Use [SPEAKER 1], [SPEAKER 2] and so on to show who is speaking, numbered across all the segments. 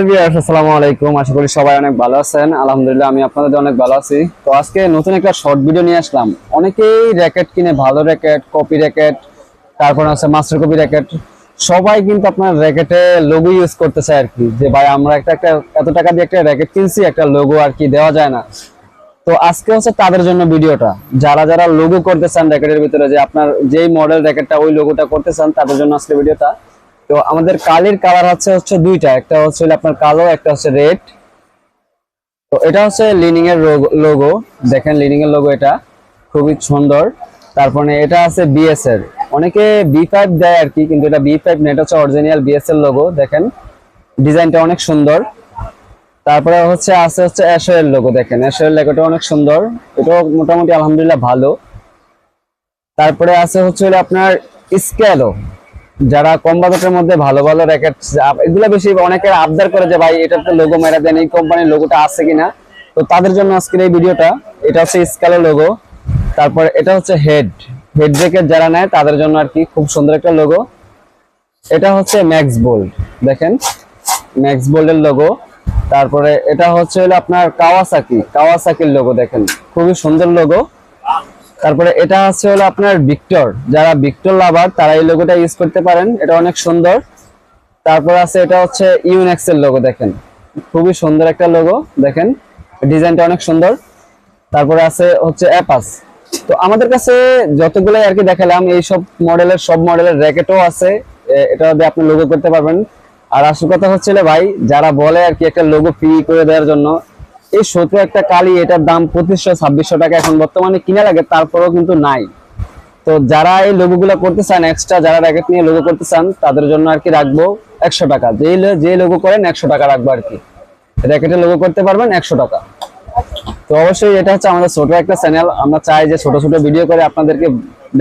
[SPEAKER 1] আশা করি সবাই অনেক ভালো আছেন। আলহামদুলিল্লাহ, আমি আপনাদের অনেক ভালো আছি। তো আজকে নতুন একটা শর্ট ভিডিও নিয়ে আসলাম। অনেকেই র্যাকেট কিনে, ভালো র্যাকেট কপি র্যাকেট তারপর আছে মাস্টার কপি র্যাকেট সবাই কিন্তু আপনার র্যাকেটে লোগো ইউজ করতে চায় আর কি যে ভাই, আমরা একটা একটা, এত টাকা দিয়ে একটা র্যাকেট কিনছি, একটা লোগো আর কি দেওয়া যায় না। তো আজকে হচ্ছে তাদের জন্য ভিডিওটা যারা যারা লোগো করতে চান র্যাকেটের ভিতরে, যে আপনার যেই মডেল র্যাকেটটা ওই লোগোটা করতে চান, তাদের জন্য আজকে ভিডিওটা তো আমাদের কালির কালার হচ্ছে হচ্ছে দুইটা, একটা হচ্ছে আপনার কালো, একটা হচ্ছে রেড। তো এটা হচ্ছে লিনিং এর লোগো দেখেন লিনিং এর লোগো এটা, খুবই সুন্দর। তারপরে এটা আছে বিএস এর। অনেকে বি ফাইভ দেয় আর কি, কিন্তু এটা বি ফাইভ নেট হচ্ছে অরিজিনাল বিএস এর লোগো দেখেন। ডিজাইনটা অনেক সুন্দর। তারপরে হচ্ছে, আছে হচ্ছে অ্যাশোয়ের লোগো দেখেন। অ্যাশোয়ের লোগোটা অনেক সুন্দর। এটাও মোটামুটি আলহামদুলিল্লাহ ভালো। তারপরে আছে হচ্ছে আপনার স্কেলো যারা কম বাজেটের মধ্যে ভালো ভালো র্যাকেট এগুলো বেশি অনেকের আবদার করে যে, ভাই এটাতে লোগো মেরা দেন, এই কোম্পানির লোগোটা আছে কিনা? তো তাদের জন্য আজকের এই ভিডিওটা, এটা হচ্ছে স্কেলো লোগো তারপর এটা হচ্ছে হেড হেড জ্যাকেট যারা নেয়, তাদের জন্য আর কি খুব সুন্দর একটা লোগো এটা হচ্ছে ম্যাক্স বোল্ড দেখেন ম্যাক্স বোল্ডের লোগো তারপরে এটা হচ্ছে হলো আপনার কাওয়াসাকি কাওয়াসাকির লোগো দেখেন, খুবই সুন্দর লোগো তারপরে এটা হচ্ছে হলো আপনার ভিক্টর। যারা ভিক্টর লাভার, তারা এই লোগোটা ইউজ করতে পারেন। এটা অনেক সুন্দর। তারপর আছে, এটা হচ্ছে ইউনেক্স এর লোগো দেখেন। খুবই সুন্দর একটা লোগো দেখেন। ডিজাইনটা অনেক সুন্দর। তারপরে আছে হচ্ছে অ্যাপাস তো আমাদের কাছে যতগুলাই আর কি দেখালাম, এই সব মডেলের সব মডেলের র্যাকেটও আছে। এটা দিয়ে আপনি লোগো করতে পারবেন। আর আসল কথা হচ্ছে ভাই, যারা বলে আর কি একটা লোগো ফ্রি করে দেওয়ার জন্য এই ছোট একটা কালি, এটার দাম পঁচিশশো, ছাব্বিশশো টাকা এখন বর্তমানে কিনা লাগে, তারপরেও কিন্তু নাই। তো যারা এই লোগো গুলো করতে চান এক্সট্রা যারা র্যাকেট নিয়ে লোগো করতে চান, তাদের জন্য আর কি রাখব একশো টাকা। যে যে লোগো করেন, একশো টাকা রাখব আর কি। র্যাকেটে লোগো করতে পারবেন, একশো টাকা। তো অবশ্যই এটা হচ্ছে আমাদের ছোট একটা চ্যানেল আমরা চাই যে ছোট ছোট ভিডিও করে আপনাদেরকে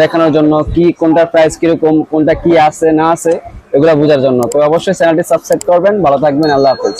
[SPEAKER 1] দেখানোর জন্য কি, কোনটার প্রাইস কীরকম, কোনটা কি আছে, না আছে, এগুলো বোঝার জন্য। তো অবশ্যই চ্যানেলটি সাবস্ক্রাইব করবেন। ভালো থাকবেন, আল্লাহ হাফেজ।